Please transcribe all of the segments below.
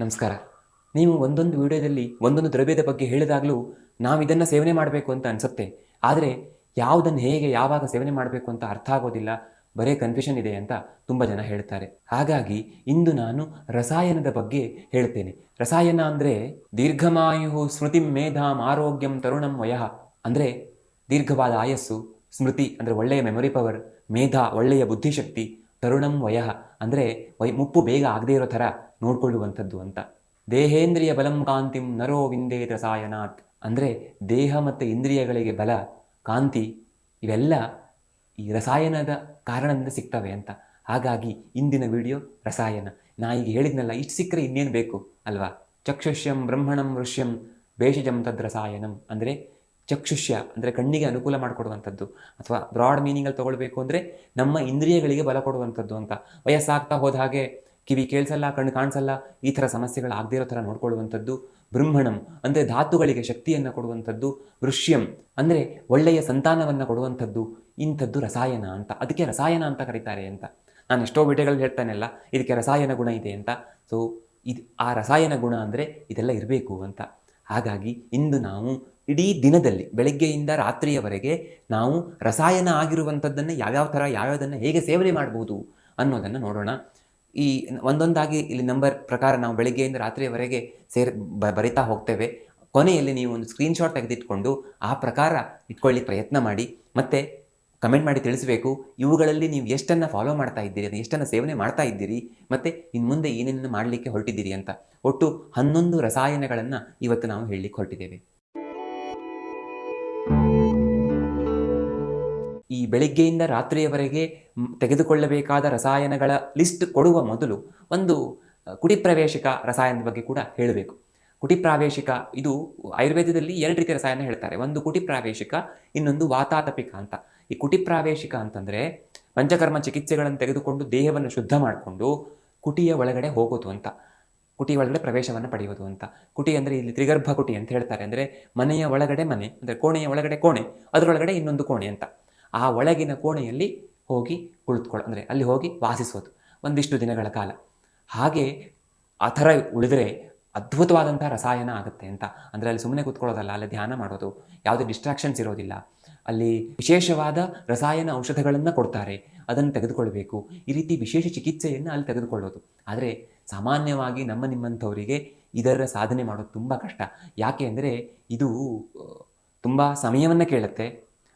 ನಮಸ್ಕಾರ. ನೀವು ಒಂದೊಂದು ವಿಡಿಯೋದಲ್ಲಿ ಒಂದೊಂದು ದ್ರವ್ಯದ ಬಗ್ಗೆ ಹೇಳಿದಾಗಲೂ ನಾವು ಇದನ್ನು ಸೇವನೆ ಮಾಡಬೇಕು ಅಂತ ಅನಿಸುತ್ತೆ. ಆದರೆ ಯಾವುದನ್ನು ಹೇಗೆ ಯಾವಾಗ ಸೇವನೆ ಮಾಡಬೇಕು ಅಂತ ಅರ್ಥ ಆಗೋದಿಲ್ಲ, ಬರೇ ಕನ್ಫ್ಯೂಷನ್ ಇದೆ ಅಂತ ತುಂಬ ಜನ ಹೇಳ್ತಾರೆ. ಹಾಗಾಗಿ ಇಂದು ನಾನು ರಸಾಯನದ ಬಗ್ಗೆ ಹೇಳ್ತೇನೆ. ರಸಾಯನ ಅಂದರೆ ದೀರ್ಘಮಾಯು ಸ್ಮೃತಿ ಮೇಧಾಂ ಆರೋಗ್ಯಂ ತರುಣಂ ವಯಃ. ಅಂದರೆ ದೀರ್ಘವಾದ ಆಯಸ್ಸು, ಸ್ಮೃತಿ ಅಂದರೆ ಒಳ್ಳೆಯ ಮೆಮೊರಿ ಪವರ್ ಮೇಧ ಒಳ್ಳೆಯ ಬುದ್ಧಿಶಕ್ತಿ ತರುಣಂ ವಯಃ. ಅಂದರೆ ವೈ, ಮುಪ್ಪು ಬೇಗ ಆಗದೇ ಇರೋ ಥರ ನೋಡ್ಕೊಳ್ಳುವಂಥದ್ದು ಅಂತ. ದೇಹೇಂದ್ರಿಯ ಬಲಂ ಕಾಂತಿಂ ನರೋ ವಿಂದೇತ ರಸಾಯನಾತ್ ಅಂದರೆ ದೇಹ ಮತ್ತು ಇಂದ್ರಿಯಗಳಿಗೆ ಬಲ, ಕಾಂತಿ, ಇವೆಲ್ಲ ಈ ರಸಾಯನದ ಕಾರಣದಿಂದ ಸಿಗ್ತವೆ ಅಂತ. ಹಾಗಾಗಿ ಇಂದಿನ ವಿಡಿಯೋ ರಸಾಯನ. ನಾ ಈಗ ಹೇಳಿದ್ನಲ್ಲ, ಇಷ್ಟು ಸಿಕ್ಕರೆ ಇನ್ನೇನು ಬೇಕು ಅಲ್ವಾ? ಚಕ್ಷುಷ್ಯಂ ಬ್ರಹ್ಮಣಂ ಋಷ್ಯಂ ಭೇಷಜಂ ತದ್ರಸಾಯನಂ. ಅಂದರೆ ಚಕ್ಷುಷ್ಯ ಅಂದರೆ ಕಣ್ಣಿಗೆ ಅನುಕೂಲ ಮಾಡಿಕೊಡುವಂಥದ್ದು ಅಥವಾ ಬ್ರಾಡ್ ಮೀನಿಂಗಲ್ಲಿ ತೊಗೊಳ್ಬೇಕು ಅಂದರೆ ನಮ್ಮ ಇಂದ್ರಿಯಗಳಿಗೆ ಬಲ ಕೊಡುವಂಥದ್ದು ಅಂತ. ವಯಸ್ಸಾಗ್ತಾ ಹೋದ ಹಾಗೆ ಕಿವಿ ಕೇಳಿಸಲ್ಲ, ಕಣ್ಣು ಕಾಣಿಸಲ್ಲ, ಈ ಥರ ಸಮಸ್ಯೆಗಳು ಆಗದಿರೋ ಇರೋ ಥರ ನೋಡ್ಕೊಳ್ಳುವಂಥದ್ದು. ಬ್ರಹ್ಮಣಂ ಅಂದರೆ ಧಾತುಗಳಿಗೆ ಶಕ್ತಿಯನ್ನು ಕೊಡುವಂಥದ್ದು. ವೃಷ್ಯಂ ಅಂದರೆ ಒಳ್ಳೆಯ ಸಂತಾನವನ್ನು ಕೊಡುವಂಥದ್ದು. ಇಂಥದ್ದು ರಸಾಯನ ಅಂತ. ಅದಕ್ಕೆ ರಸಾಯನ ಅಂತ ಕರೀತಾರೆ ಅಂತ. ನಾನು ಎಷ್ಟೋ ವಿಡಿಯೋಗಳಲ್ಲಿ ಹೇಳ್ತಾನೆಲ್ಲ, ಇದಕ್ಕೆ ರಸಾಯನ ಗುಣ ಇದೆ ಅಂತ. ಸೊ ಇದು ಆ ರಸಾಯನ ಗುಣ ಅಂದರೆ ಇದೆಲ್ಲ ಇರಬೇಕು ಅಂತ. ಹಾಗಾಗಿ ಇಂದು ನಾವು ಇಡೀ ದಿನದಲ್ಲಿ, ಬೆಳಗ್ಗೆಯಿಂದ ರಾತ್ರಿಯವರೆಗೆ ನಾವು ರಸಾಯನ ಆಗಿರುವಂಥದ್ದನ್ನು ಯಾವ್ಯಾವ ಥರ, ಯಾವ್ಯಾವುದನ್ನು ಹೇಗೆ ಸೇವನೆ ಮಾಡ್ಬೋದು ಅನ್ನೋದನ್ನು ನೋಡೋಣ. ಈ ಒಂದೊಂದಾಗಿ ಇಲ್ಲಿ ನಂಬರ್ ಪ್ರಕಾರ ನಾವು ಬೆಳಗ್ಗೆಯಿಂದ ರಾತ್ರಿಯವರೆಗೆ ಸೇರ್ ಬರಿತಾ ಹೋಗ್ತೇವೆ. ಕೊನೆಯಲ್ಲಿ ನೀವು ಒಂದು ಸ್ಕ್ರೀನ್ಶಾಟ್ ತೆಗೆದಿಟ್ಕೊಂಡು ಆ ಪ್ರಕಾರ ಇಟ್ಕೊಳ್ಳಿ, ಪ್ರಯತ್ನ ಮಾಡಿ. ಮತ್ತು ಕಮೆಂಟ್ ಮಾಡಿ ತಿಳಿಸಬೇಕು, ಇವುಗಳಲ್ಲಿ ನೀವು ಎಷ್ಟನ್ನು ಫಾಲೋ ಮಾಡ್ತಾ ಇದ್ದೀರಿ ಅದು ಎಷ್ಟನ್ನು ಸೇವನೆ ಮಾಡ್ತಾ ಇದ್ದೀರಿ, ಮತ್ತು ಇನ್ನು ಮುಂದೆ ಏನೇನನ್ನು ಮಾಡಲಿಕ್ಕೆ ಹೊರಟಿದ್ದೀರಿ ಅಂತ. ಒಟ್ಟು ಹನ್ನೊಂದು ರಸಾಯನಗಳನ್ನು ಇವತ್ತು ನಾವು ಹೇಳಲಿಕ್ಕೆ ಹೊರಟಿದ್ದೇವೆ. ಈ ಬೆಳಿಗ್ಗೆಯಿಂದ ರಾತ್ರಿಯವರೆಗೆ ತೆಗೆದುಕೊಳ್ಳಬೇಕಾದ ರಸಾಯನಗಳ ಲಿಸ್ಟ್ ಕೊಡುವ ಮೊದಲು ಒಂದು ಕುಟಿಪ್ರವೇಶಕ ರಸಾಯನದ ಬಗ್ಗೆ ಕೂಡ ಹೇಳಬೇಕು. ಕುಟಿಪ್ರಾವೇಶಿಕ ಇದು ಆಯುರ್ವೇದದಲ್ಲಿ ಎರಡು ರೀತಿಯ ರಸಾಯನ ಹೇಳ್ತಾರೆ. ಒಂದು ಕುಟಿಪ್ರಾವೇಶಿಕ ಇನ್ನೊಂದು ವಾತಾತಪಿಕ ಅಂತ. ಈ ಕುಟಿಪ್ರಾವೇಶಿಕ ಅಂತಂದರೆ ಪಂಚಕರ್ಮ ಚಿಕಿತ್ಸೆಗಳನ್ನು ತೆಗೆದುಕೊಂಡು ದೇಹವನ್ನು ಶುದ್ಧ ಮಾಡಿಕೊಂಡು ಕುಟಿಯ ಒಳಗಡೆ ಹೋಗೋದು ಅಂತ. ಕುಟಿ ಒಳಗಡೆ ಪ್ರವೇಶವನ್ನು ಪಡೆಯೋದು ಅಂತ. ಕುಟಿ ಅಂದರೆ ಇಲ್ಲಿ ತ್ರಿಗರ್ಭ ಕುಟಿ ಅಂತ ಹೇಳ್ತಾರೆ. ಅಂದರೆ ಮನೆಯ ಒಳಗಡೆ ಮನೆ, ಅಂದರೆ ಕೋಣೆಯ ಒಳಗಡೆ ಕೋಣೆ, ಅದರೊಳಗಡೆ ಇನ್ನೊಂದು ಕೋಣೆ ಅಂತ. ಆ ಒಳಗಿನ ಕೋಣೆಯಲ್ಲಿ ಹೋಗಿ ಕುಳಿತುಕೊಳ್ಳ, ಅಂದರೆ ಅಲ್ಲಿ ಹೋಗಿ ವಾಸಿಸೋದು ಒಂದಿಷ್ಟು ದಿನಗಳ ಕಾಲ. ಹಾಗೆ ಆ ಥರ ಉಳಿದರೆ ಅದ್ಭುತವಾದಂಥ ರಸಾಯನ ಆಗುತ್ತೆ ಅಂತ. ಅಂದರೆ ಅಲ್ಲಿ ಸುಮ್ಮನೆ ಕೂತ್ಕೊಳ್ಳೋದಲ್ಲ, ಅಲ್ಲಿ ಧ್ಯಾನ ಮಾಡೋದು, ಯಾವುದೇ ಡಿಸ್ಟ್ರಾಕ್ಷನ್ಸ್ ಇರೋದಿಲ್ಲ. ಅಲ್ಲಿ ವಿಶೇಷವಾದ ರಸಾಯನ ಔಷಧಗಳನ್ನು ಕೊಡ್ತಾರೆ, ಅದನ್ನು ತೆಗೆದುಕೊಳ್ಬೇಕು. ಈ ರೀತಿ ವಿಶೇಷ ಚಿಕಿತ್ಸೆಯನ್ನು ಅಲ್ಲಿ ತೆಗೆದುಕೊಳ್ಳೋದು. ಆದರೆ ಸಾಮಾನ್ಯವಾಗಿ ನಮ್ಮ ನಿಮ್ಮಂಥವರಿಗೆ ಇದರ ಸಾಧನೆ ಮಾಡೋದು ತುಂಬ ಕಷ್ಟ. ಯಾಕೆ ಅಂದರೆ ಇದು ತುಂಬ ಸಮಯವನ್ನು ಕೇಳುತ್ತೆ.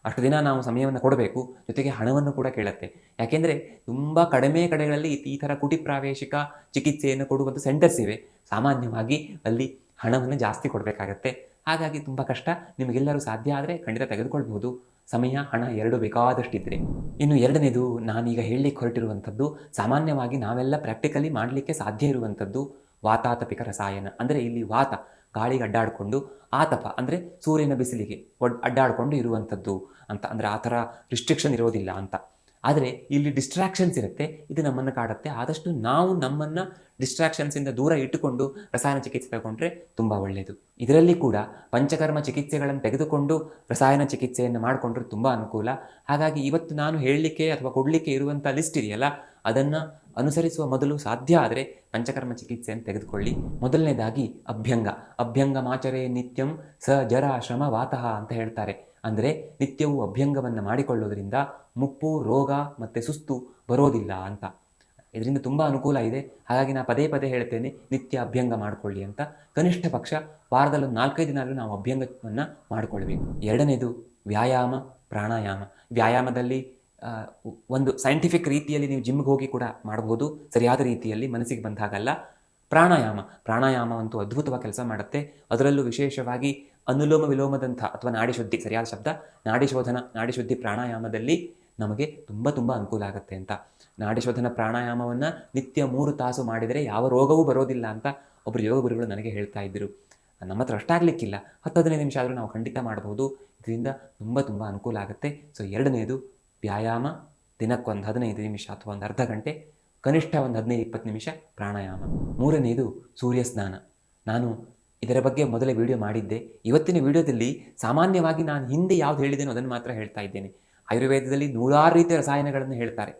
ಅಷ್ಟು ದಿನ ನಾವು ಸಮಯವನ್ನು ಕೊಡಬೇಕು, ಜೊತೆಗೆ ಹಣವನ್ನು ಕೂಡ ಕೇಳುತ್ತೆ. ಯಾಕೆಂದರೆ ತುಂಬ ಕಡಿಮೆ ಕಡೆಗಳಲ್ಲಿ ಈ- ಥರ ಕುಟಿ ಪ್ರಾವೇಶಿಕ ಚಿಕಿತ್ಸೆಯನ್ನು ಕೊಡುವಂಥ ಸೆಂಟರ್ಸ್ ಇವೆ. ಸಾಮಾನ್ಯವಾಗಿ ಅಲ್ಲಿ ಹಣವನ್ನು ಜಾಸ್ತಿ ಕೊಡಬೇಕಾಗತ್ತೆ. ಹಾಗಾಗಿ ತುಂಬ ಕಷ್ಟ. ನಿಮಗೆಲ್ಲರೂ ಸಾಧ್ಯ ಆದರೆ ಖಂಡಿತ ತೆಗೆದುಕೊಳ್ಬಹುದು. ಸಮಯ, ಹಣ ಎರಡು ಬೇಕಾದಷ್ಟಿದ್ರೆ. ಇನ್ನು ಎರಡನೇದು ನಾನೀಗ ಹೇಳಲಿಕ್ಕೆ ಹೊರಟಿರುವಂಥದ್ದು, ಸಾಮಾನ್ಯವಾಗಿ ನಾವೆಲ್ಲ ಪ್ರಾಕ್ಟಿಕಲಿ ಮಾಡಲಿಕ್ಕೆ ಸಾಧ್ಯ ಇರುವಂಥದ್ದು ವಾತಾತಪಿಕ ರಸಾಯನ. ಅಂದರೆ ಇಲ್ಲಿ ವಾತ ಗಾಳಿಗೆ ಅಡ್ಡಾಡಿಕೊಂಡು, ಆತಪ ಅಂದರೆ ಸೂರ್ಯನ ಬಿಸಿಲಿಗೆ ಒಡ್, ಅಡ್ಡಾಡಿಕೊಂಡು ಇರುವಂಥದ್ದು. ಅಂತ. ಅಂದರೆ ಆ ಥರ ರಿಸ್ಟ್ರಿಕ್ಷನ್ ಇರೋದಿಲ್ಲ ಅಂತ. ಆದರೆ ಇಲ್ಲಿ ಡಿಸ್ಟ್ರಾಕ್ಷನ್ಸ್ ಇರುತ್ತೆ, ಇದು ನಮ್ಮನ್ನು ಕಾಡುತ್ತೆ. ಆದಷ್ಟು ನಾವು ನಮ್ಮನ್ನು ಡಿಸ್ಟ್ರಾಕ್ಷನ್ಸಿಂದ ದೂರ ಇಟ್ಟುಕೊಂಡು ರಸಾಯನ ಚಿಕಿತ್ಸೆ ತಗೊಂಡ್ರೆ ತುಂಬ ಒಳ್ಳೆಯದು ಇದರಲ್ಲಿ ಕೂಡ ಪಂಚಕರ್ಮ ಚಿಕಿತ್ಸೆಗಳನ್ನು ತೆಗೆದುಕೊಂಡು ರಸಾಯನ ಚಿಕಿತ್ಸೆಯನ್ನು ಮಾಡಿಕೊಂಡ್ರೆ ತುಂಬ ಅನುಕೂಲ. ಹಾಗಾಗಿ ಇವತ್ತು ನಾನು ಹೇಳಲಿಕ್ಕೆ ಅಥವಾ ಕೊಡಲಿಕ್ಕೆ ಇರುವಂಥ ಲಿಸ್ಟ್ ಇದೆಯಲ್ಲ, ಅದನ್ನು ಅನುಸರಿಸುವ ಮೊದಲು ಸಾಧ್ಯ ಆದರೆ ಪಂಚಕರ್ಮ ಚಿಕಿತ್ಸೆಯನ್ನು ತೆಗೆದುಕೊಳ್ಳಿ. ಮೊದಲನೇದಾಗಿ ಅಭ್ಯಂಗ. ಅಭ್ಯಂಗ ಮಾಚರೇ ನಿತ್ಯಂ ಸ ಜರ ಶ್ರಮ ವಾತಃ ಅಂತ ಹೇಳ್ತಾರೆ. ಅಂದರೆ ನಿತ್ಯವೂ ಅಭ್ಯಂಗವನ್ನು ಮಾಡಿಕೊಳ್ಳೋದ್ರಿಂದ ಮುಪ್ಪು, ರೋಗ ಮತ್ತು ಸುಸ್ತು ಬರೋದಿಲ್ಲ ಅಂತ. ಇದರಿಂದ ತುಂಬ ಅನುಕೂಲ ಇದೆ. ಹಾಗಾಗಿ ನಾನು ಪದೇ ಪದೇ ಹೇಳ್ತೇನೆ, ನಿತ್ಯ ಅಭ್ಯಂಗ ಮಾಡಿಕೊಳ್ಳಿ ಅಂತ. ಕನಿಷ್ಠ ಪಕ್ಷ ವಾರದಲ್ಲಿ ಒಂದು ನಾಲ್ಕೈದು ದಿನಾಲೂ ನಾವು ಅಭ್ಯಂಗವನ್ನು ಮಾಡಿಕೊಳ್ಬೇಕು. ಎರಡನೇದು ವ್ಯಾಯಾಮ, ಪ್ರಾಣಾಯಾಮ. ವ್ಯಾಯಾಮದಲ್ಲಿ ಒಂದು ಸೈಂಟಿಫಿಕ್ ರೀತಿಯಲ್ಲಿ ನೀವು ಜಿಮ್ಗೆ ಹೋಗಿ ಕೂಡ ಮಾಡಬಹುದು ಸರಿಯಾದ ರೀತಿಯಲ್ಲಿ ಮನಸ್ಸಿಗೆ ಬಂದಾಗಲ್ಲ. ಪ್ರಾಣಾಯಾಮ. ಪ್ರಾಣಾಯಾಮ ಅಂತೂ ಅದ್ಭುತವಾಗಿ ಕೆಲಸ ಮಾಡುತ್ತೆ. ಅದರಲ್ಲೂ ವಿಶೇಷವಾಗಿ ಅನುಲೋಮ ವಿಲೋಮದಂಥ ಅಥವಾ ನಾಡಿ ಶುದ್ಧಿ, ಸರಿಯಾದ ಶಬ್ದ, ನಾಡಿ ಶೋಧನ, ನಾಡಿ ಶುದ್ಧಿ ಪ್ರಾಣಾಯಾಮದಲ್ಲಿ ನಮಗೆ ತುಂಬ ತುಂಬ ಅನುಕೂಲ ಆಗುತ್ತೆ ಅಂತ. ನಾಡಿ ಶೋಧನ ಪ್ರಾಣಾಯಾಮವನ್ನು ನಿತ್ಯ ಮೂರು ತಾಸು ಮಾಡಿದರೆ ಯಾವ ರೋಗವೂ ಬರೋದಿಲ್ಲ ಅಂತ ಒಬ್ಬರು ಯೋಗ ಗುರುಗಳು ನನಗೆ ಹೇಳ್ತಾ ಇದ್ದರು. ನಮ್ಮ ಹತ್ರ ಅಷ್ಟಾಗಲಿಕ್ಕಿಲ್ಲ ಹತ್ತು ಹದಿನೈದು ನಿಮಿಷ ಆದರೂ ನಾವು ಖಂಡಿತ ಮಾಡಬಹುದು ಇದರಿಂದ ತುಂಬ ತುಂಬ ಅನುಕೂಲ ಆಗುತ್ತೆ. ಸೊ ಎರಡನೇದು ವ್ಯಾಯಾಮ. ದಿನಕ್ಕೊಂದು ಹದಿನೈದು ನಿಮಿಷ ಅಥವಾ ಒಂದು ಅರ್ಧ ಗಂಟೆ, ಕನಿಷ್ಠ ಒಂದು ಹದಿನೈದು ಇಪ್ಪತ್ತು ನಿಮಿಷ ಪ್ರಾಣಾಯಾಮ. ಮೂರನೇದು ಸೂರ್ಯ ಸ್ನಾನ ನಾನು ಇದರ ಬಗ್ಗೆ ಮೊದಲೇ ವಿಡಿಯೋ ಮಾಡಿದ್ದೆ. ಇವತ್ತಿನ ವಿಡಿಯೋದಲ್ಲಿ ಸಾಮಾನ್ಯವಾಗಿ ನಾನು ಹಿಂದೆ ಯಾವ್ದು ಹೇಳಿದ್ದೇನೋ ಅದನ್ನು ಮಾತ್ರ ಹೇಳ್ತಾ ಇದ್ದೇನೆ. ಆಯುರ್ವೇದದಲ್ಲಿ ನೂರಾರು ರೀತಿಯ ರಸಾಯನಗಳನ್ನು ಹೇಳ್ತಾರೆ.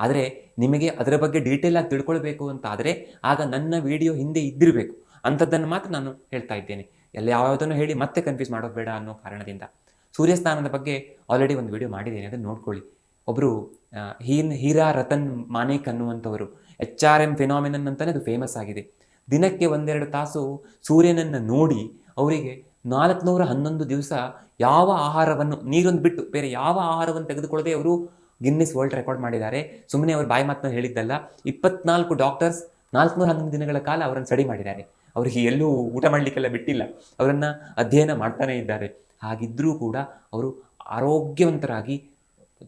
ಆದರೆ ನಿಮಗೆ ಅದರ ಬಗ್ಗೆ ಡೀಟೇಲ್ ಆಗಿ ತಿಳ್ಕೊಳ್ಬೇಕು ಅಂತ ಆದರೆ ಆಗ ನನ್ನ ವಿಡಿಯೋ ಹಿಂದೆ ಇದ್ದಿರಬೇಕು. ಅಂಥದ್ದನ್ನು ಮಾತ್ರ ನಾನು ಹೇಳ್ತಾ ಇದ್ದೇನೆ. ಎಲ್ಲ ಯಾವುದನ್ನು ಹೇಳಿ ಮತ್ತೆ ಕನ್ಫ್ಯೂಸ್ ಮಾಡೋದು ಬೇಡ ಅನ್ನೋ ಕಾರಣದಿಂದ. ಸೂರ್ಯಸ್ನಾನದ ಬಗ್ಗೆ ಆಲ್ರೆಡಿ ಒಂದು ವಿಡಿಯೋ ಮಾಡಿದ್ದೇನೆ. ಅದನ್ನು ನೋಡ್ಕೊಳ್ಳಿ. ಒಬ್ಬರು ಹೀನ್, ಹೀರಾ ರತನ್ ಮಾನೇಕ್ ಅನ್ನುವಂಥವರು ಎಚ್ ಆರ್ ಎಂ ಫಿನಾಮಿನನ್ ಅಂತಲೇ ಅದು ಫೇಮಸ್ ಆಗಿದೆ. ದಿನಕ್ಕೆ ಒಂದೆರಡು ತಾಸು ಸೂರ್ಯನನ್ನು ನೋಡಿ ಅವರಿಗೆ ನಾಲ್ಕುನೂರ ಹನ್ನೊಂದು ದಿವಸ ಯಾವ ಆಹಾರವನ್ನು, ನೀರೊಂದು ಬಿಟ್ಟು ಬೇರೆ ಯಾವ ಆಹಾರವನ್ನು ತೆಗೆದುಕೊಳ್ಳದೆ ಅವರು ಗಿನ್ನಿಸ್ ವರ್ಲ್ಡ್ ರೆಕಾರ್ಡ್ ಮಾಡಿದ್ದಾರೆ. ಸುಮ್ಮನೆ ಅವರು ಬಾಯಿ ಮಾತನ್ನ ಹೇಳಿದ್ದಲ್ಲ, ಇಪ್ಪತ್ನಾಲ್ಕು ಡಾಕ್ಟರ್ಸ್ ನಾಲ್ಕುನೂರ ಹನ್ನೊಂದು ದಿನಗಳ ಕಾಲ ಅವರನ್ನು ಸ್ಟಡಿ ಮಾಡಿದ್ದಾರೆ. ಅವರಿಗೆ ಎಲ್ಲೂ ಊಟ ಮಾಡಲಿಕ್ಕೆಲ್ಲ ಬಿಟ್ಟಿಲ್ಲ, ಅವರನ್ನು ಅಧ್ಯಯನ ಮಾಡ್ತಾನೇ ಇದ್ದಾರೆ. ಹಾಗಿದ್ದರೂ ಕೂಡ ಅವರು ಆರೋಗ್ಯವಂತರಾಗಿ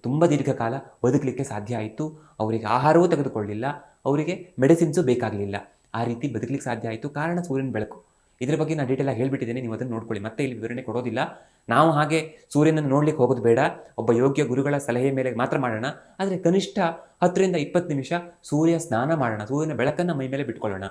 ತುಂಬ ದೀರ್ಘಕಾಲ ಬದುಕಲಿಕ್ಕೆ ಸಾಧ್ಯ ಆಯಿತು. ಅವರಿಗೆ ಆಹಾರವೂ ತೆಗೆದುಕೊಳ್ಳಿಲ್ಲ, ಅವರಿಗೆ ಮೆಡಿಸಿನ್ಸು ಬೇಕಾಗಲಿಲ್ಲ. ಆ ರೀತಿ ಬದುಕಲಿಕ್ಕೆ ಸಾಧ್ಯ ಆಯಿತು. ಕಾರಣ ಸೂರ್ಯನ ಬೆಳಕು. ಇದರ ಬಗ್ಗೆ ನಾನು ಡೀಟೇಲ್ ಆಗಿ ಹೇಳ್ಬಿಟ್ಟಿದ್ದೇನೆ, ನೀವು ಅದನ್ನು ನೋಡ್ಕೊಳ್ಳಿ. ಮತ್ತೆ ಇಲ್ಲಿ ವಿವರಣೆ ಕೊಡೋದಿಲ್ಲ. ನಾವು ಹಾಗೆ ಸೂರ್ಯನನ್ನು ನೋಡ್ಲಿಕ್ಕೆ ಹೋಗೋದು ಬೇಡ. ಒಬ್ಬ ಯೋಗ್ಯ ಗುರುಗಳ ಸಲಹೆ ಮೇಲೆ ಮಾತ್ರ ಮಾಡೋಣ. ಆದರೆ ಕನಿಷ್ಠ ಹತ್ತರಿಂದ ಇಪ್ಪತ್ತು ನಿಮಿಷ ಸೂರ್ಯ ಸ್ನಾನ ಮಾಡೋಣ. ಸೂರ್ಯನ ಬೆಳಕನ್ನು ಮೈ ಮೇಲೆ ಬಿಟ್ಕೊಳ್ಳೋಣ.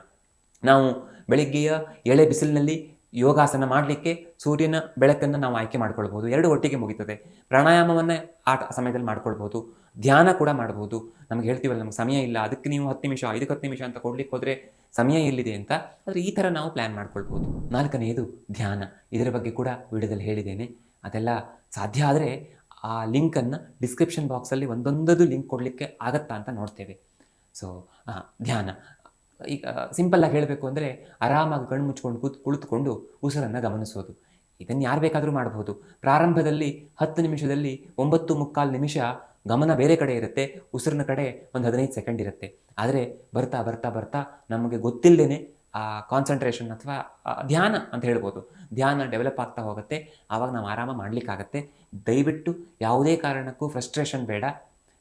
ನಾವು ಬೆಳಿಗ್ಗೆಯ ಎಳೆ ಬಿಸಿಲಿನಲ್ಲಿ ಯೋಗಾಸನ ಮಾಡಲಿಕ್ಕೆ ಸೂರ್ಯನ ಬೆಳಕನ್ನು ನಾವು ಆಯ್ಕೆ ಮಾಡ್ಕೊಳ್ಬೋದು ಎರಡು ಒಟ್ಟಿಗೆ ಮುಗಿತದೆ. ಪ್ರಾಣಾಯಾಮವನ್ನು ಆ ಸಮಯದಲ್ಲಿ ಮಾಡ್ಕೊಳ್ಬೋದು ಧ್ಯಾನ ಕೂಡ ಮಾಡ್ಬೋದು. ನಮ್ಗೆ ಹೇಳ್ತೀವಲ್ಲ, ನಮ್ಗೆ ಸಮಯ ಇಲ್ಲ, ಅದಕ್ಕೆ ನೀವು ಹತ್ತು ನಿಮಿಷ, ಐದಕ್ಕೆ ಹತ್ತು ನಿಮಿಷ ಅಂತ ಕೊಡ್ಲಿಕ್ಕೆ ಹೋದರೆ ಸಮಯ ಎಲ್ಲಿದೆ ಅಂತ, ಆದರೆ ಈ ಥರ ನಾವು ಪ್ಲ್ಯಾನ್ ಮಾಡ್ಕೊಳ್ಬೋದು. ನಾಲ್ಕನೆಯದು ಧ್ಯಾನ. ಇದರ ಬಗ್ಗೆ ಕೂಡ ವಿಡಿಯೋದಲ್ಲಿ ಹೇಳಿದ್ದೇನೆ. ಅದೆಲ್ಲ ಸಾಧ್ಯ ಆದರೆ ಆ ಲಿಂಕನ್ನು ಡಿಸ್ಕ್ರಿಪ್ಷನ್ ಬಾಕ್ಸಲ್ಲಿ ಒಂದೊಂದದು ಲಿಂಕ್ ಕೊಡಲಿಕ್ಕೆ ಆಗತ್ತಾ ಅಂತ ನೋಡ್ತೇವೆ. ಸೊ ಧ್ಯಾನ. ಈಗ ಸಿಂಪಲ್ಲಾಗಿ ಹೇಳಬೇಕು ಅಂದರೆ ಆರಾಮಾಗಿ ಕಣ್ಣು ಮುಚ್ಕೊಂಡು ಕೂತ್, ಕುಳಿತುಕೊಂಡು ಉಸಿರನ್ನು ಗಮನಿಸೋದು. ಇದನ್ನು ಯಾರು ಬೇಕಾದರೂ ಮಾಡಬಹುದು ಪ್ರಾರಂಭದಲ್ಲಿ ಹತ್ತು ನಿಮಿಷದಲ್ಲಿ ಒಂಬತ್ತು ಮುಕ್ಕಾಲು ನಿಮಿಷ ಗಮನ ಬೇರೆ ಕಡೆ ಇರುತ್ತೆ, ಉಸಿರಿನ ಕಡೆ ಒಂದು ಹದಿನೈದು ಸೆಕೆಂಡ್ ಇರುತ್ತೆ. ಆದರೆ ಬರ್ತಾ ಬರ್ತಾ ಬರ್ತಾ ನಮಗೆ ಗೊತ್ತಿಲ್ಲದೇ ಆ ಕಾನ್ಸಂಟ್ರೇಷನ್ ಅಥವಾ ಧ್ಯಾನ ಅಂತ ಹೇಳ್ಬೋದು. ಧ್ಯಾನ ಡೆವಲಪ್ ಆಗ್ತಾ ಹೋಗುತ್ತೆ. ಆವಾಗ ನಾವು ಆರಾಮ ಮಾಡಲಿಕ್ಕಾಗತ್ತೆ. ದಯವಿಟ್ಟು ಯಾವುದೇ ಕಾರಣಕ್ಕೂ ಫ್ರಸ್ಟ್ರೇಷನ್ ಬೇಡ.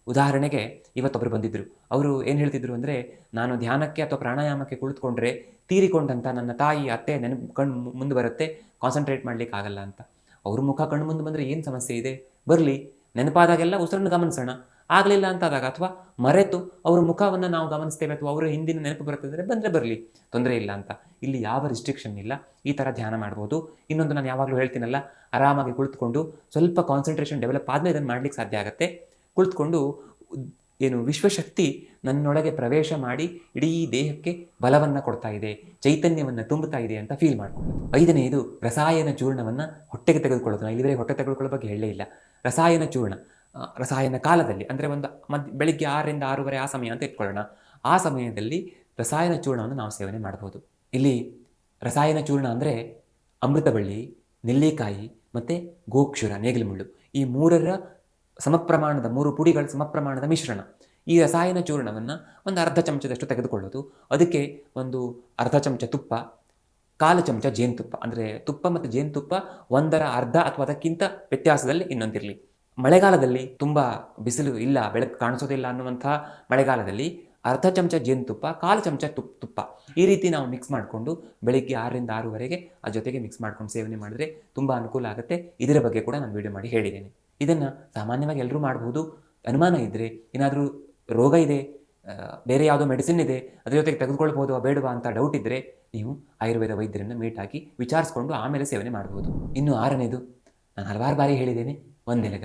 ಉದಾಹರಣೆಗೆ ಇವತ್ತೊಬ್ಬರು ಬಂದಿದ್ದರು ಅವರು ಏನು ಹೇಳ್ತಿದ್ರು ಅಂದರೆ, ನಾನು ಧ್ಯಾನಕ್ಕೆ ಅಥವಾ ಪ್ರಾಣಾಯಾಮಕ್ಕೆ ಕುಳಿತುಕೊಂಡ್ರೆ ತೀರಿಕೊಂಡಂಥ ನನ್ನ ತಾಯಿ, ಅತ್ತೆ ನೆನಪು ಕಣ್ಣು ಮುಂದೆ ಬರುತ್ತೆ ಕಾನ್ಸಂಟ್ರೇಟ್ ಮಾಡ್ಲಿಕ್ಕೆ ಆಗಲ್ಲ ಅಂತ. ಅವ್ರ ಮುಖ ಕಣ್ಣು ಮುಂದೆ ಬಂದರೆ ಏನು ಸಮಸ್ಯೆ ಇದೆ? ಬರಲಿ. ನೆನಪಾದಾಗೆಲ್ಲ ಉಸಿರನ್ನು ಗಮನಿಸೋಣ. ಆಗಲಿಲ್ಲ ಅಂತಾದಾಗ ಅಥವಾ ಮರೆತು ಅವರ ಮುಖವನ್ನು ನಾವು ಗಮನಿಸ್ತೇವೆ ಅಥವಾ ಅವರ ಹಿಂದಿನ ನೆನಪು ಬರುತ್ತಿದ್ದರೆ ಬಂದರೆ ಬರಲಿ. ತೊಂದರೆ ಇಲ್ಲ ಅಂತ. ಇಲ್ಲಿ ಯಾವ ರಿಸ್ಟ್ರಿಕ್ಷನ್ ಇಲ್ಲ. ಈ ಥರ ಧ್ಯಾನ ಮಾಡ್ಬೋದು. ಇನ್ನೊಂದು ನಾನು ಯಾವಾಗಲೂ ಹೇಳ್ತೀನಲ್ಲ, ಆರಾಮಾಗಿ ಕುಳಿತುಕೊಂಡು ಸ್ವಲ್ಪ ಕಾನ್ಸಂಟ್ರೇಷನ್ ಡೆವಲಪ್ ಆದಮೇಲೆ ಇದನ್ನು ಮಾಡ್ಲಿಕ್ಕೆ ಸಾಧ್ಯ ಆಗುತ್ತೆ. ಕುಳಿತುಕೊಂಡು ಏನು ವಿಶ್ವಶಕ್ತಿ ನನ್ನೊಳಗೆ ಪ್ರವೇಶ ಮಾಡಿ ಇಡೀ ದೇಹಕ್ಕೆ ಬಲವನ್ನು ಕೊಡ್ತಾ ಇದೆ, ಚೈತನ್ಯವನ್ನು ತುಂಬುತ್ತಾ ಇದೆ ಅಂತ ಫೀಲ್ ಮಾಡ್ಕೊಳ್ಳೋದು. ಐದನೆಯದು ರಸಾಯನ ಚೂರ್ಣವನ್ನು ಹೊಟ್ಟೆಗೆ ತೆಗೆದುಕೊಳ್ಳೋದು. ನಾನು ಇಲ್ಲಿವರೆಗೆ ಹೊಟ್ಟೆ ತೆಗೆದುಕೊಳ್ಳೋ ಬಗ್ಗೆ ಹೇಳಲೇ ಇಲ್ಲ. ರಸಾಯನ ಚೂರ್ಣ ರಸಾಯನ ಕಾಲದಲ್ಲಿ, ಅಂದರೆ ಒಂದು ಮದ್, ಬೆಳಿಗ್ಗೆ ಆರರಿಂದ ಆರೂವರೆ ಆ ಸಮಯ ಅಂತ ಇಟ್ಕೊಳ್ಳೋಣ. ಆ ಸಮಯದಲ್ಲಿ ರಸಾಯನ ಚೂರ್ಣವನ್ನು ನಾವು ಸೇವನೆ ಮಾಡಬಹುದು ಇಲ್ಲಿ ರಸಾಯನ ಚೂರ್ಣ ಅಂದರೆ ಅಮೃತಬಳ್ಳಿ, ನೆಲ್ಲಿಕಾಯಿ ಮತ್ತು ಗೋಕ್ಷುರ, ನೇಗಿಲುಮುಳ್ಳು. ಈ ಮೂರರ ಸಮಪ್ರಮಾಣದ, ಮೂರು ಪುಡಿಗಳ ಸಮಪ್ರಮಾಣದ ಮಿಶ್ರಣ. ಈ ರಸಾಯನ ಚೂರ್ಣವನ್ನು ಒಂದು ಅರ್ಧ ಚಮಚದಷ್ಟು ತೆಗೆದುಕೊಳ್ಳೋದು. ಅದಕ್ಕೆ ಒಂದು ಅರ್ಧ ಚಮಚ ತುಪ್ಪ ಕಾಲು ಚಮಚ ಜೇನುತುಪ್ಪ, ಅಂದರೆ ತುಪ್ಪ ಮತ್ತು ಜೇನುತುಪ್ಪ ಒಂದರ ಅರ್ಧ ಅಥವಾ ಅದಕ್ಕಿಂತ ವ್ಯತ್ಯಾಸದಲ್ಲಿ ಇನ್ನೊಂದಿರಲಿ. ಮಳೆಗಾಲದಲ್ಲಿ ತುಂಬ ಬಿಸಿಲು ಇಲ್ಲ, ಬೆಳಕು ಕಾಣಿಸೋದಿಲ್ಲ ಅನ್ನುವಂಥ ಮಳೆಗಾಲದಲ್ಲಿ ಅರ್ಧ ಚಮಚ ಜೇನುತುಪ್ಪ, ಕಾಲು ಚಮಚ ತುಪ್ಪ ತುಪ್ಪ ಈ ರೀತಿ ನಾವು ಮಿಕ್ಸ್ ಮಾಡಿಕೊಂಡು ಬೆಳಿಗ್ಗೆ ಆರರಿಂದ ಆರೂವರೆಗೆ ಆ ಜೊತೆಗೆ ಮಿಕ್ಸ್ ಮಾಡ್ಕೊಂಡು ಸೇವನೆ ಮಾಡಿದ್ರೆ ತುಂಬ ಅನುಕೂಲ ಆಗುತ್ತೆ. ಇದರ ಬಗ್ಗೆ ಕೂಡ ನಾನು ವಿಡಿಯೋ ಮಾಡಿ ಹೇಳಿದ್ದೇನೆ. ಇದನ್ನು ಸಾಮಾನ್ಯವಾಗಿ ಎಲ್ಲರೂ ಮಾಡಬಹುದು ಅನುಮಾನ ಇದ್ದರೆ ಏನಾದರೂ ರೋಗ ಇದೆ ಬೇರೆ ಯಾವುದೋ ಮೆಡಿಸಿನ್ ಇದೆ, ಅದ್ರ ಜೊತೆಗೆ ತೆಗೆದುಕೊಳ್ಬೋದು ಬೇಡವಾ ಅಂತ ಡೌಟ್ ಇದ್ದರೆ ನೀವು ಆಯುರ್ವೇದ ವೈದ್ಯರನ್ನು ಮೀಟ್ ಹಾಕಿ ವಿಚಾರಿಸ್ಕೊಂಡು ಆಮೇಲೆ ಸೇವನೆ ಮಾಡಬಹುದು ಇನ್ನು ಆರನೇದು, ನಾನು ಹಲವಾರು ಬಾರಿ ಹೇಳಿದ್ದೇನೆ, ಒಂದೆಲಗ.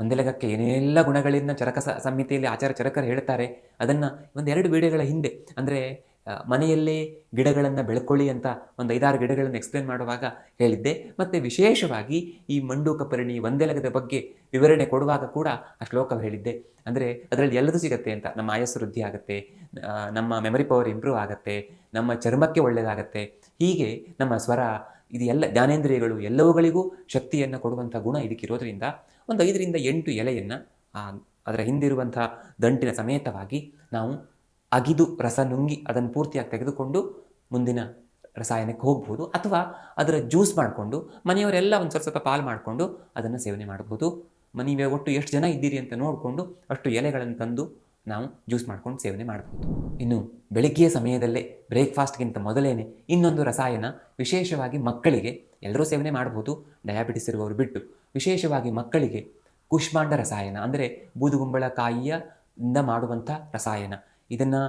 ಒಂದೆಲಗಕ್ಕೆ ಏನೆಲ್ಲ ಗುಣಗಳಿಂದ ಚರಕ ಸಂಹಿತೆಯಲ್ಲಿ ಆಚಾರ ಚರಕರು ಹೇಳ್ತಾರೆ, ಅದನ್ನು ಒಂದೆರಡು ವಿಡಿಯೋಗಳ ಹಿಂದೆ, ಅಂದರೆ ಮನೆಯಲ್ಲೇ ಗಿಡಗಳನ್ನು ಬೆಳ್ಕೊಳ್ಳಿ ಅಂತ ಒಂದು ಐದಾರು ಗಿಡಗಳನ್ನು ಎಕ್ಸ್ಪ್ಲೇನ್ ಮಾಡುವಾಗ ಹೇಳಿದ್ದೆ. ಮತ್ತು ವಿಶೇಷವಾಗಿ ಈ ಮಂಡೂಕ ಪರಿಣಿ ಒಂದೆಲಗದ ಬಗ್ಗೆ ವಿವರಣೆ ಕೊಡುವಾಗ ಕೂಡ ಆ ಶ್ಲೋಕ ಹೇಳಿದ್ದೆ. ಅಂದರೆ ಅದರಲ್ಲಿ ಎಲ್ಲದೂ ಸಿಗುತ್ತೆ ಅಂತ. ನಮ್ಮ ಆಯಸ್ಸು ವೃದ್ಧಿ ಆಗುತ್ತೆ ನಮ್ಮ ಮೆಮರಿ ಪವರ್ ಇಂಪ್ರೂವ್ ಆಗುತ್ತೆ, ನಮ್ಮ ಚರ್ಮಕ್ಕೆ ಒಳ್ಳೆಯದಾಗತ್ತೆ ಹೀಗೆ ನಮ್ಮ ಸ್ವರ, ಇದು ಎಲ್ಲ ಜ್ಞಾನೇಂದ್ರಿಯಗಳು ಎಲ್ಲವುಗಳಿಗೂ ಶಕ್ತಿಯನ್ನು ಕೊಡುವಂಥ ಗುಣ ಇದಕ್ಕಿರೋದ್ರಿಂದ ಒಂದು ಐದರಿಂದ ಎಂಟು ಎಲೆಯನ್ನು ಅದರ ಹಿಂದಿರುವಂಥ ದಂಟಿನ ಸಮೇತವಾಗಿ ನಾವು ಅಗಿದು ರಸ ನುಂಗಿ ಅದನ್ನು ಪೂರ್ತಿಯಾಗಿ ತೆಗೆದುಕೊಂಡು ಮುಂದಿನ ರಸಾಯನಕ್ಕೆ ಹೋಗ್ಬೋದು. ಅಥವಾ ಅದರ ಜ್ಯೂಸ್ ಮಾಡಿಕೊಂಡು ಮನೆಯವರೆಲ್ಲ ಒಂದು ಸ್ವಲ್ಪ ಸ್ವಲ್ಪ ಪಾಲು ಮಾಡಿಕೊಂಡು ಅದನ್ನು ಸೇವನೆ ಮಾಡ್ಬೋದು. ಮ- ಒಟ್ಟು ಎಷ್ಟು ಜನ ಇದ್ದೀರಿ ಅಂತ ನೋಡಿಕೊಂಡು ಅಷ್ಟು ಎಲೆಗಳನ್ನು ತಂದು ನಾವು ಜ್ಯೂಸ್ ಮಾಡ್ಕೊಂಡು ಸೇವನೆ ಮಾಡ್ಬೋದು. ಇನ್ನು ಬೆಳಗ್ಗೆಯ ಸಮಯದಲ್ಲೇ ಬ್ರೇಕ್ಫಾಸ್ಟ್ಗಿಂತ ಮೊದಲೇನೆ ಇನ್ನೊಂದು ರಸಾಯನ ವಿಶೇಷವಾಗಿ ಮಕ್ಕಳಿಗೆ ಎಲ್ಲರೂ ಸೇವನೆ ಮಾಡ್ಬೋದು. ಡಯಾಬಿಟಿಸ್ ಇರುವವರು ಬಿಟ್ಟು ವಿಶೇಷವಾಗಿ ಮಕ್ಕಳಿಗೆ ಕುಷ್ಮಾಂಡ ರಸಾಯನ, ಅಂದರೆ ಬೂದುಗುಂಬಳಕಾಯಿಯ ಇಂದ ಮಾಡುವಂಥ ರಸಾಯನ. ಇದನ್ನು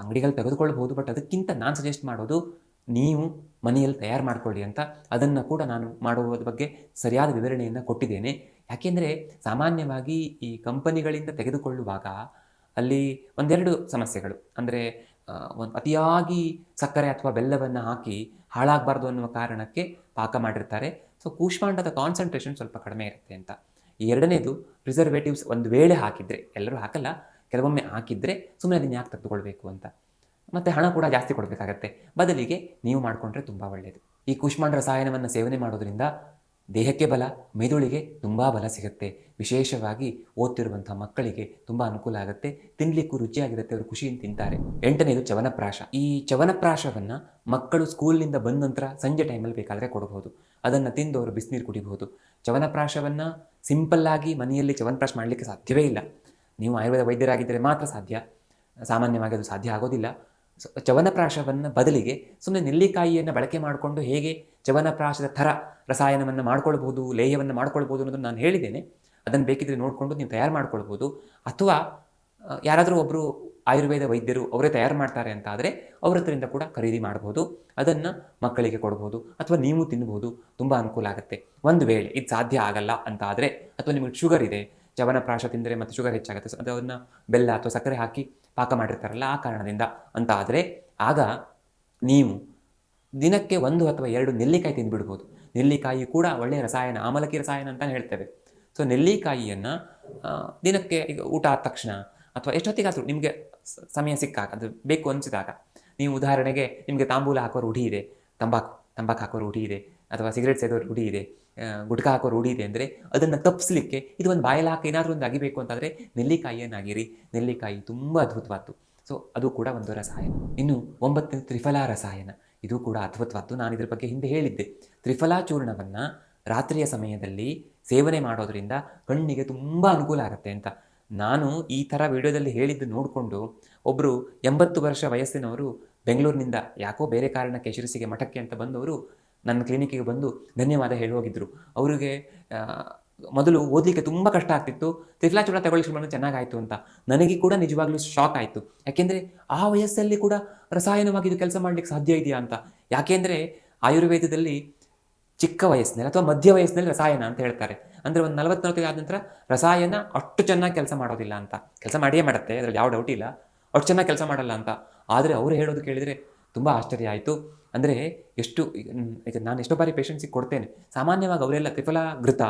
ಅಂಗಡಿಗಳು ತೆಗೆದುಕೊಳ್ಳಬಹುದು ಬಟ್ ಅದಕ್ಕಿಂತ ನಾನು ಸಜೆಸ್ಟ್ ಮಾಡೋದು ನೀವು ಮನೆಯಲ್ಲಿ ತಯಾರು ಮಾಡಿಕೊಳ್ಳಿ ಅಂತ. ಅದನ್ನು ಕೂಡ ನಾನು ಮಾಡುವುದ್ರ ಬಗ್ಗೆ ಸರಿಯಾದ ವಿವರಣೆಯನ್ನು ಕೊಟ್ಟಿದ್ದೇನೆ. ಯಾಕೆಂದರೆ ಸಾಮಾನ್ಯವಾಗಿ ಈ ಕಂಪನಿಗಳಿಂದ ತೆಗೆದುಕೊಳ್ಳುವಾಗ ಅಲ್ಲಿ ಒಂದೆರಡು ಸಮಸ್ಯೆಗಳು. ಅಂದರೆ ಒಂದು ಅತಿಯಾಗಿ ಸಕ್ಕರೆ ಅಥವಾ ಬೆಲ್ಲವನ್ನು ಹಾಕಿ ಹಾಳಾಗಬಾರ್ದು ಅನ್ನುವ ಕಾರಣಕ್ಕೆ ಪಾಕ ಮಾಡಿರ್ತಾರೆ. ಸೊ ಕೂಷ್ಮಾಂಡದ ಕಾನ್ಸಂಟ್ರೇಷನ್ ಸ್ವಲ್ಪ ಕಡಿಮೆ ಇರುತ್ತೆ ಅಂತ. ಎರಡನೇದು ಪ್ರಿಸರ್ವೇಟಿವ್ಸ್ ಒಂದು ವೇಳೆ ಹಾಕಿದರೆ, ಎಲ್ಲರೂ ಹಾಕಲ್ಲ ಕೆಲವೊಮ್ಮೆ ಹಾಕಿದ್ರೆ ಸುಮ್ಮನೆ ಅದನ್ನು ಯಾಕೆ ತೆಗೆದುಕೊಳ್ಬೇಕು ಅಂತ. ಮತ್ತು ಹಣ ಕೂಡ ಜಾಸ್ತಿ ಕೊಡಬೇಕಾಗತ್ತೆ. ಬದಲಿಗೆ ನೀವು ಮಾಡಿಕೊಂಡ್ರೆ ತುಂಬ ಒಳ್ಳೆಯದು ಈ ಕುಷ್ಮಾಂಡ ರಸಾಯನವನ್ನು ಸೇವನೆ ಮಾಡೋದ್ರಿಂದ ದೇಹಕ್ಕೆ ಬಲ, ಮೆದುಳಿಗೆ ತುಂಬ ಬಲ ಸಿಗುತ್ತೆ. ವಿಶೇಷವಾಗಿ ಓದ್ತಿರುವಂಥ ಮಕ್ಕಳಿಗೆ ತುಂಬ ಅನುಕೂಲ ಆಗುತ್ತೆ. ತಿನ್ನಲಿಕ್ಕೂ ರುಚಿಯಾಗಿರುತ್ತೆ, ಅವರು ಖುಷಿಯಿಂದ ತಿಂತಾರೆ. ಎಂಟನೇದು ಚವನಪ್ರಾಶ ಈ ಚವನಪ್ರಾಶವನ್ನು ಮಕ್ಕಳು ಸ್ಕೂಲ್ನಿಂದ ಬಂದ ನಂತರ ಸಂಜೆ ಟೈಮಲ್ಲಿ ಬೇಕಾದರೆ ಕೊಡಬಹುದು. ಅದನ್ನು ತಿಂದು ಅವರು ಬಿಸಿನೀರು ಕುಡಿಬಹುದು. ಚವನಪ್ರಾಶವನ್ನು ಸಿಂಪಲ್ಲಾಗಿ ಮನೆಯಲ್ಲಿ ಚವನಪ್ರಾಶ ಮಾಡಲಿಕ್ಕೆ ಸಾಧ್ಯವೇ ಇಲ್ಲ. ನೀವು ಆಯುರ್ವೇದ ವೈದ್ಯರಾಗಿದ್ದರೆ ಮಾತ್ರ ಸಾಧ್ಯ. ಸಾಮಾನ್ಯವಾಗಿ ಅದು ಸಾಧ್ಯ ಆಗೋದಿಲ್ಲ. ಚವನಪ್ರಾಶವನ್ನು ಬದಲಿಗೆ ಸುಮ್ಮನೆ ನೆಲ್ಲಿಕಾಯಿಯನ್ನು ಬಳಕೆ ಮಾಡಿಕೊಂಡು ಹೇಗೆ ಚವನಪ್ರಾಶದ ಥರ ರಸಾಯನವನ್ನು ಮಾಡ್ಕೊಳ್ಬೋದು ಲೇಹವನ್ನು ಮಾಡ್ಕೊಳ್ಬೋದು ಅನ್ನೋದನ್ನು ನಾನು ಹೇಳಿದ್ದೇನೆ. ಅದನ್ನು ಬೇಕಿದ್ರೆ ನೋಡಿಕೊಂಡು ನೀವು ತಯಾರು ಮಾಡ್ಕೊಳ್ಬೋದು ಅಥವಾ ಯಾರಾದರೂ ಒಬ್ಬರು ಆಯುರ್ವೇದ ವೈದ್ಯರು ಅವರೇ ತಯಾರು ಮಾಡ್ತಾರೆ ಅಂತ ಆದರೆ ಅವ್ರ ಹತ್ರದಿಂದ ಕೂಡ ಖರೀದಿ ಮಾಡ್ಬೋದು. ಅದನ್ನು ಮಕ್ಕಳಿಗೆ ಕೊಡ್ಬೋದು. ಅಥವಾ ನೀವು ತಿನ್ಬೋದು. ತುಂಬ ಅನುಕೂಲ ಆಗುತ್ತೆ. ಒಂದು ವೇಳೆ ಇದು ಸಾಧ್ಯ ಆಗಲ್ಲ ಅಂತ ಆದರೆ ಅಥವಾ ನಿಮಗೆ ಶುಗರ್ ಇದೆ ಚವನಪ್ರಾಶ ತಿಂದರೆ ಮತ್ತು ಶುಗರ್ ಹೆಚ್ಚಾಗುತ್ತೆ. ಸೊ ಅದನ್ನು ಬೆಲ್ಲ ಅಥವಾ ಸಕ್ಕರೆ ಹಾಕಿ ಪಾಕ ಮಾಡಿರ್ತಾರಲ್ಲ ಆ ಕಾರಣದಿಂದ ಅಂತ ಆದರೆ ಆಗ ನೀವು ದಿನಕ್ಕೆ ಒಂದು ಅಥವಾ ಎರಡು ನೆಲ್ಲಿಕಾಯಿ ತಿಂದುಬಿಡ್ಬೋದು. ನೆಲ್ಲಿಕಾಯಿ ಕೂಡ ಒಳ್ಳೆಯ ರಸಾಯನ, ಆಮಲಕಿ ರಸಾಯನ ಅಂತ ಹೇಳ್ತೇವೆ. ಸೊ ನೆಲ್ಲಿಕಾಯಿಯನ್ನು ದಿನಕ್ಕೆ ಈಗ ಊಟ ಆದ ತಕ್ಷಣ ಅಥವಾ ಎಷ್ಟೊತ್ತಿಗಾದರೂ ನಿಮಗೆ ಸಮಯ ಸಿಕ್ಕಾಗ, ಅದು ಬೇಕು ಅನಿಸಿದಾಗ, ನೀವು ಉದಾಹರಣೆಗೆ ನಿಮಗೆ ತಾಂಬೂಲ ಹಾಕೋ ರೂಢಿ ಇದೆ, ತಂಬಾಕು ತಂಬಾಕು ಹಾಕೋ ರೂಢಿ ಇದೆ ಅಥವಾ ಸಿಗರೇಟ್ ಸೇದೋ ರೂಢಿ ಇದೆ ಗುಟ್ಕ ಹಾಕೋ ರೂಢಿ ಇದೆ ಅಂದರೆ ಅದನ್ನು ತಪ್ಪಿಸ್ಲಿಕ್ಕೆ ಇದು ಒಂದು ಬಾಯಲ್ಲಿ ಹಾಕಿ ಏನಾದರೂ ಒಂದು ಅಗಿಬೇಕು ಅಂತಂದರೆ ನೆಲ್ಲಿಕಾಯಿಯನ್ನಾಗಿರಿ. ನೆಲ್ಲಿಕಾಯಿ ತುಂಬ ಅದ್ಭುತವಾದ್ದು. ಸೊ ಅದು ಕೂಡ ಒಂದು ರಸಾಯನ. ಇನ್ನು ಒಂಬತ್ತನೇ ತ್ರಿಫಲಾ ರಸಾಯನ. ಇದು ಕೂಡ ಅದ್ಭುತವಾದ್ದು. ನಾನು ಇದ್ರ ಬಗ್ಗೆ ಹಿಂದೆ ಹೇಳಿದ್ದೆ. ತ್ರಿಫಲಾ ಚೂರ್ಣವನ್ನು ರಾತ್ರಿಯ ಸಮಯದಲ್ಲಿ ಸೇವನೆ ಮಾಡೋದ್ರಿಂದ ಕಣ್ಣಿಗೆ ತುಂಬ ಅನುಕೂಲ ಆಗುತ್ತೆ ಅಂತ. ನಾನು ಈ ಥರ ವಿಡಿಯೋದಲ್ಲಿ ಹೇಳಿದ್ದು ನೋಡಿಕೊಂಡು ಒಬ್ಬರು ಎಂಬತ್ತು ವರ್ಷ ವಯಸ್ಸಿನವರು ಬೆಂಗಳೂರಿನಿಂದ ಯಾಕೋ ಬೇರೆ ಕಾರಣಕ್ಕೆ ಶಿರಸಿಗೆ ಮಠಕ್ಕೆ ಅಂತ ಬಂದವರು ನನ್ನ ಕ್ಲಿನಿಕ್ಕಿಗೆ ಬಂದು ಧನ್ಯವಾದ ಹೇಳಿ ಹೋಗಿದ್ರು. ಅವರಿಗೆ ಮೊದಲು ಓದಲಿಕ್ಕೆ ತುಂಬ ಕಷ್ಟ ಆಗ್ತಿತ್ತು. ತಿರ್ಲಾ ಚೂಡ ತಗೊಳ್ಳಿ ಚೆನ್ನಾಗಾಯಿತು ಅಂತ. ನನಗೆ ಕೂಡ ನಿಜವಾಗ್ಲೂ ಶಾಕ್ ಆಯಿತು. ಯಾಕೆಂದರೆ ಆ ವಯಸ್ಸಲ್ಲಿ ಕೂಡ ರಸಾಯನವಾಗಿ ಇದು ಕೆಲಸ ಮಾಡಲಿಕ್ಕೆ ಸಾಧ್ಯ ಇದೆಯಾ ಅಂತ. ಯಾಕೆಂದರೆ ಆಯುರ್ವೇದದಲ್ಲಿ ಚಿಕ್ಕ ವಯಸ್ಸಿನಲ್ಲಿ ಅಥವಾ ಮಧ್ಯ ವಯಸ್ಸಿನಲ್ಲಿ ರಸಾಯನ ಅಂತ ಹೇಳ್ತಾರೆ. ಅಂದರೆ ಒಂದು ನಲವತ್ತು ಆದ ನಂತರ ರಸಾಯನ ಅಷ್ಟು ಚೆನ್ನಾಗಿ ಕೆಲಸ ಮಾಡೋದಿಲ್ಲ ಅಂತ. ಕೆಲಸ ಮಾಡಿಯೇ ಮಾಡುತ್ತೆ, ಅದರಲ್ಲಿ ಯಾವ ಡೌಟ್ ಇಲ್ಲ. ಅಷ್ಟು ಚೆನ್ನಾಗಿ ಕೆಲಸ ಮಾಡಲ್ಲ ಅಂತ. ಆದರೆ ಅವರು ಹೇಳೋದು ಕೇಳಿದರೆ ತುಂಬ ಆಶ್ಚರ್ಯ ಆಯಿತು. ಅಂದರೆ ಎಷ್ಟು ಈಗ ನಾನು ಎಷ್ಟೋ ಬಾರಿ ಪೇಷಂಟ್ಸಿಗೆ ಕೊಡ್ತೇನೆ. ಸಾಮಾನ್ಯವಾಗಿ ಅವರೆಲ್ಲ ತ್ರಿಫಲ ಘೃತ,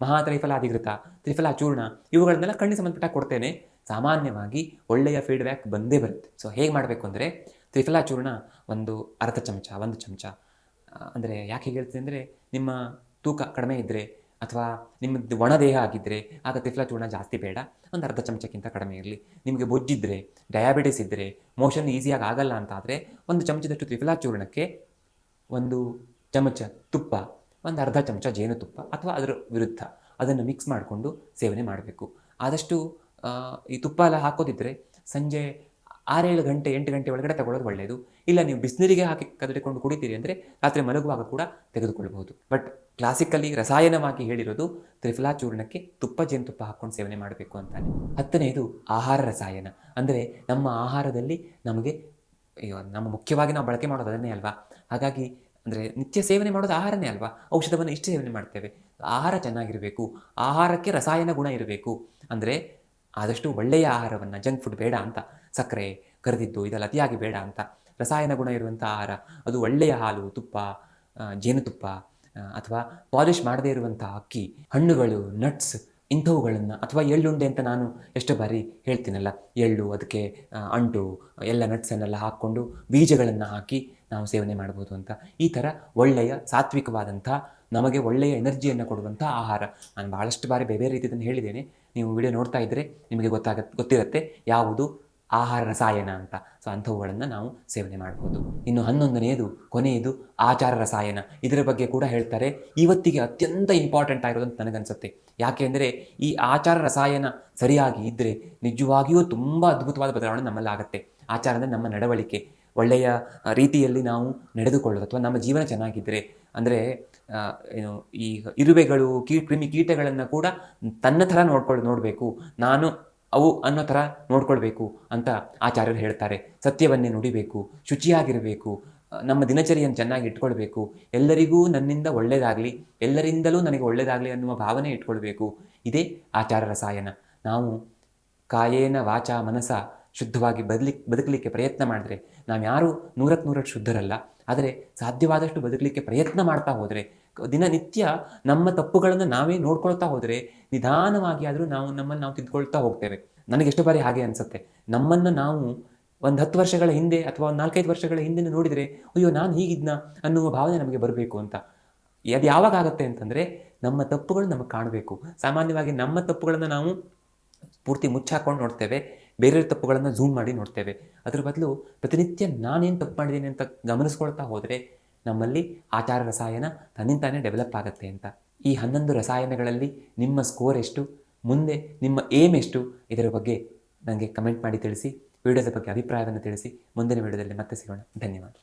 ಮಹಾ ತ್ರಿಫಲಾಧಿಘೃತ ತ್ರಿಫಲ ಚೂರ್ಣ, ಇವುಗಳನ್ನೆಲ್ಲ ಕಣ್ಣಿಗೆ ಸಂಬಂಧಪಟ್ಟ ಕೊಡ್ತೇನೆ. ಸಾಮಾನ್ಯವಾಗಿ ಒಳ್ಳೆಯ ಫೀಡ್ಬ್ಯಾಕ್ ಬಂದೇ ಬರುತ್ತೆ. ಸೊ ಹೇಗೆ ಮಾಡಬೇಕು ಅಂದರೆ ತ್ರಿಫಲ ಚೂರ್ಣ ಒಂದು ಅರ್ಧ ಚಮಚ, ಒಂದು ಚಮಚ. ಅಂದರೆ ಯಾಕೆ ಹೇಳ್ತೀನಿ ಅಂದರೆ ನಿಮ್ಮ ತೂಕ ಕಡಿಮೆ ಇದ್ದರೆ ಅಥವಾ ನಿಮ್ಮದು ಒಣ ದೇಹ ಆಗಿದ್ದರೆ ಆಗ ತ್ರಿಫಲ ಚೂರ್ಣ ಜಾಸ್ತಿ ಬೇಡ. ಒಂದು ಅರ್ಧ ಚಮಚಕ್ಕಿಂತ ಕಡಿಮೆ ಇರಲಿ. ನಿಮಗೆ ಬೊಜ್ಜಿದ್ರೆ ಡಯಾಬಿಟಿಸ್ ಇದ್ದರೆ ಮೋಷನ್ ಈಸಿಯಾಗಿ ಆಗಲ್ಲ ಅಂತ ಆದರೆ ಒಂದು ಚಮಚದಷ್ಟು ತ್ರಿಫಲಾ ಚೂರ್ಣಕ್ಕೆ ಒಂದು ಚಮಚ ತುಪ್ಪ, ಒಂದು ಅರ್ಧ ಚಮಚ ಜೇನುತುಪ್ಪ ಅಥವಾ ಅದರ ವಿರುದ್ಧ ಅದನ್ನು ಮಿಕ್ಸ್ ಮಾಡಿಕೊಂಡು ಸೇವನೆ ಮಾಡಬೇಕು. ಆದಷ್ಟು ಈ ತುಪ್ಪ ಎಲ್ಲ ಹಾಕೋದಿದ್ರೆ ಸಂಜೆ ಆರೇಳು ಗಂಟೆ, ಎಂಟು ಗಂಟೆ ಒಳಗಡೆ ತಗೊಳ್ಳೋದು ಒಳ್ಳೆಯದು ಇಲ್ಲ ನೀವು ಬಿಸಿನೀರಿಗೆ ಹಾಕಿ ಕದಡಿಕೊಂಡು ಕುಡಿತೀರಿ ಅಂದರೆ ರಾತ್ರಿ ಮಲಗುವಾಗ ಕೂಡ ತೆಗೆದುಕೊಳ್ಬಹುದು. ಬಟ್ ಕ್ಲಾಸಿಕಲಿ ರಸಾಯನವಾಗಿ ಹೇಳಿರೋದು ತ್ರಿಫಲಾ ಚೂರ್ಣಕ್ಕೆ ತುಪ್ಪ ಜೇನುತುಪ್ಪ ಹಾಕ್ಕೊಂಡು ಸೇವನೆ ಮಾಡಬೇಕು ಅಂತಾನೆ. ಹತ್ತನೆಯದು ಆಹಾರ ರಸಾಯನ. ಅಂದರೆ ನಮ್ಮ ಆಹಾರದಲ್ಲಿ ನಮಗೆ ನಮ್ಮ ಮುಖ್ಯವಾಗಿ ನಾವು ಬಳಕೆ ಮಾಡೋದು ಅದನ್ನೇ ಅಲ್ವಾ? ಹಾಗಾಗಿ ಅಂದರೆ ನಿತ್ಯ ಸೇವನೆ ಮಾಡೋದು ಆಹಾರನೇ ಅಲ್ವಾ? ಔಷಧವನ್ನು ಇಷ್ಟು ಸೇವನೆ ಮಾಡ್ತೇವೆ. ಆಹಾರ ಚೆನ್ನಾಗಿರಬೇಕು. ಆಹಾರಕ್ಕೆ ರಸಾಯನ ಗುಣ ಇರಬೇಕು. ಅಂದರೆ ಆದಷ್ಟು ಒಳ್ಳೆಯ ಆಹಾರವನ್ನು, ಜಂಕ್ ಫುಡ್ ಬೇಡ ಅಂತ. ಸಕ್ಕರೆ, ಕರೆದಿದ್ದು, ಇದೆಲ್ಲ ಅತಿಯಾಗಿ ಬೇಡ ಅಂತ. ರಸಾಯನ ಗುಣ ಇರುವಂಥ ಆಹಾರ. ಅದು ಒಳ್ಳೆಯ ಹಾಲು, ತುಪ್ಪ ಜೇನುತುಪ್ಪ. ಅಥವಾ ಪಾಲಿಶ್ ಮಾಡದೇ ಇರುವಂಥ ಅಕ್ಕಿ, ಹಣ್ಣುಗಳು ನಟ್ಸ್ ಇಂಥವುಗಳನ್ನು ಅಥವಾ ಎಳ್ಳುಂಡೆ ಅಂತ ನಾನು ಎಷ್ಟು ಬಾರಿ ಹೇಳ್ತೀನಲ್ಲ. ಎಳ್ಳು ಅದಕ್ಕೆ ಅಂಟು ಎಲ್ಲ ನಟ್ಸನ್ನೆಲ್ಲ ಹಾಕ್ಕೊಂಡು ಬೀಜಗಳನ್ನು ಹಾಕಿ ನಾವು ಸೇವನೆ ಮಾಡ್ಬೋದು ಅಂತ. ಈ ಥರ ಒಳ್ಳೆಯ ಸಾತ್ವಿಕವಾದಂಥ ನಮಗೆ ಒಳ್ಳೆಯ ಎನರ್ಜಿಯನ್ನು ಕೊಡುವಂಥ ಆಹಾರ. ನಾನು ಭಾಳಷ್ಟು ಬಾರಿ ಬೇರೆ ಬೇರೆ ರೀತಿಯನ್ನು ಹೇಳಿದ್ದೇನೆ. ನೀವು ವಿಡಿಯೋ ನೋಡ್ತಾ ಇದ್ದರೆ ನಿಮಗೆ ಗೊತ್ತಾಗ ಗೊತ್ತಿರುತ್ತೆ ಯಾವುದು ಆಹಾರ ರಸಾಯನ ಅಂತ. ಸೊ ಅಂಥವುಗಳನ್ನು ನಾವು ಸೇವನೆ ಮಾಡ್ಬೋದು. ಇನ್ನು ಹನ್ನೊಂದನೆಯದು, ಕೊನೆಯದು ಆಚಾರ ರಸಾಯನ. ಇದರ ಬಗ್ಗೆ ಕೂಡ ಹೇಳ್ತಾರೆ. ಇವತ್ತಿಗೆ ಅತ್ಯಂತ ಇಂಪಾರ್ಟೆಂಟ್ ಆಗಿರೋದು ಅಂತ ನನಗನ್ಸುತ್ತೆ. ಯಾಕೆ ಅಂದರೆ ಈ ಆಚಾರ ರಸಾಯನ ಸರಿಯಾಗಿ ಇದ್ದರೆ ನಿಜವಾಗಿಯೂ ತುಂಬ ಅದ್ಭುತವಾದ ಬದಲಾವಣೆ ನಮ್ಮಲ್ಲಿ ಆಗುತ್ತೆ ಆಚಾರ ಅಂದರೆ ನಮ್ಮ ನಡವಳಿಕೆ. ಒಳ್ಳೆಯ ರೀತಿಯಲ್ಲಿ ನಾವು ನಡೆದುಕೊಳ್ಳೋದು ಅಥವಾ ನಮ್ಮ ಜೀವನ ಚೆನ್ನಾಗಿದ್ದರೆ ಅಂದರೆ ಏನು, ಈ ಇರುವೆಗಳು, ಕೀ, ಕ್ರಿಮಿ ಕೀಟಗಳನ್ನು ಕೂಡ ತನ್ನ ಥರ ನೋಡ್ಕೊಳ್ಳಿ ನೋಡಬೇಕು. ನಾನು ಅವು ಅನ್ನೋ ಥರ ನೋಡ್ಕೊಳ್ಬೇಕು ಅಂತ ಆಚಾರ್ಯರು ಹೇಳ್ತಾರೆ. ಸತ್ಯವನ್ನೇ ನುಡಿಬೇಕು, ಶುಚಿಯಾಗಿರಬೇಕು, ನಮ್ಮ ದಿನಚರಿಯನ್ನು ಚೆನ್ನಾಗಿ ಇಟ್ಕೊಳ್ಬೇಕು, ಎಲ್ಲರಿಗೂ ನನ್ನಿಂದ ಒಳ್ಳೆಯದಾಗಲಿ ಎಲ್ಲರಿಂದಲೂ ನನಗೆ ಒಳ್ಳೆಯದಾಗಲಿ ಅನ್ನುವ ಭಾವನೆ ಇಟ್ಕೊಳ್ಬೇಕು. ಇದೇ ಆಚಾರ ರಸಾಯನ. ನಾವು ಕಾಯೇನ ವಾಚ ಮನಸ ಶುದ್ಧವಾಗಿ ಬದಲಿ, ಬದುಕಲಿಕ್ಕೆ ಪ್ರಯತ್ನ ಮಾಡಿದ್ರೆ ನಾವು ಯಾರೂ ನೂರಕ್ಕೆ ನೂರಕ್ಕೆ ಶುದ್ಧರಲ್ಲ, ಆದರೆ ಸಾಧ್ಯವಾದಷ್ಟು ಬದುಕಲಿಕ್ಕೆ ಪ್ರಯತ್ನ ಮಾಡ್ತಾ ಹೋದರೆ ದಿನನಿತ್ಯ ನಮ್ಮ ತಪ್ಪುಗಳನ್ನು ನಾವೇ ನೋಡ್ಕೊಳ್ತಾ ಹೋದರೆ, ನಿಧಾನವಾಗಿ ಆದರೂ ನಾವು ನಮ್ಮನ್ನು ನಾವು ತಿದ್ಕೊಳ್ತಾ ಹೋಗ್ತೇವೆ. ನನಗೆ ಎಷ್ಟು ಬಾರಿ ಹಾಗೆ ಅನಿಸುತ್ತೆ. ನಮ್ಮನ್ನು ನಾವು ಒಂದು ಹತ್ತು ವರ್ಷಗಳ ಹಿಂದೆ ಅಥವಾ ಒಂದು ನಾಲ್ಕೈದು ವರ್ಷಗಳ ಹಿಂದೆ ನೋಡಿದರೆ, ಅಯ್ಯೋ, ನಾನು ಹೀಗಿದ್ನ ಅನ್ನುವ ಭಾವನೆ ನಮಗೆ ಬರಬೇಕು ಅಂತ. ಅದು ಯಾವಾಗ ಆಗುತ್ತೆ ಅಂತಂದರೆ, ನಮ್ಮ ತಪ್ಪುಗಳು ನಮಗೆ ಕಾಣಬೇಕು. ಸಾಮಾನ್ಯವಾಗಿ ನಮ್ಮ ತಪ್ಪುಗಳನ್ನು ನಾವು ಪೂರ್ತಿ ಮುಚ್ಚಾಕೊಂಡು ನೋಡ್ತೇವೆ. ಬೇರೆಯವ್ರ ತಪ್ಪುಗಳನ್ನು ಝೂಮ್ ಮಾಡಿ ನೋಡ್ತೇವೆ. ಅದ್ರ ಬದಲು ಪ್ರತಿನಿತ್ಯ ನಾನೇನು ತಪ್ಪು ಮಾಡಿದ್ದೀನಿ ಅಂತ ಗಮನಿಸ್ಕೊಳ್ತಾ ಹೋದರೆ ನಮ್ಮಲ್ಲಿ ಆಚಾರ ರಸಾಯನ ತನ್ನಿಂತಾನೇ ಡೆವಲಪ್ ಆಗುತ್ತೆ ಅಂತ. ಈ ಹನ್ನೊಂದು ರಸಾಯನಗಳಲ್ಲಿ ನಿಮ್ಮ ಸ್ಕೋರ್ ಎಷ್ಟು? ಮುಂದೆ ನಿಮ್ಮ ಏಮ್ ಎಷ್ಟು? ಇದರ ಬಗ್ಗೆ ನನಗೆ ಕಮೆಂಟ್ ಮಾಡಿ ತಿಳಿಸಿ ವಿಡಿಯೋದ ಬಗ್ಗೆ ಅಭಿಪ್ರಾಯವನ್ನು ತಿಳಿಸಿ, ಮುಂದಿನ ವಿಡಿಯೋದಲ್ಲಿ ಮತ್ತೆ ಸಿಗೋಣ. ಧನ್ಯವಾದ.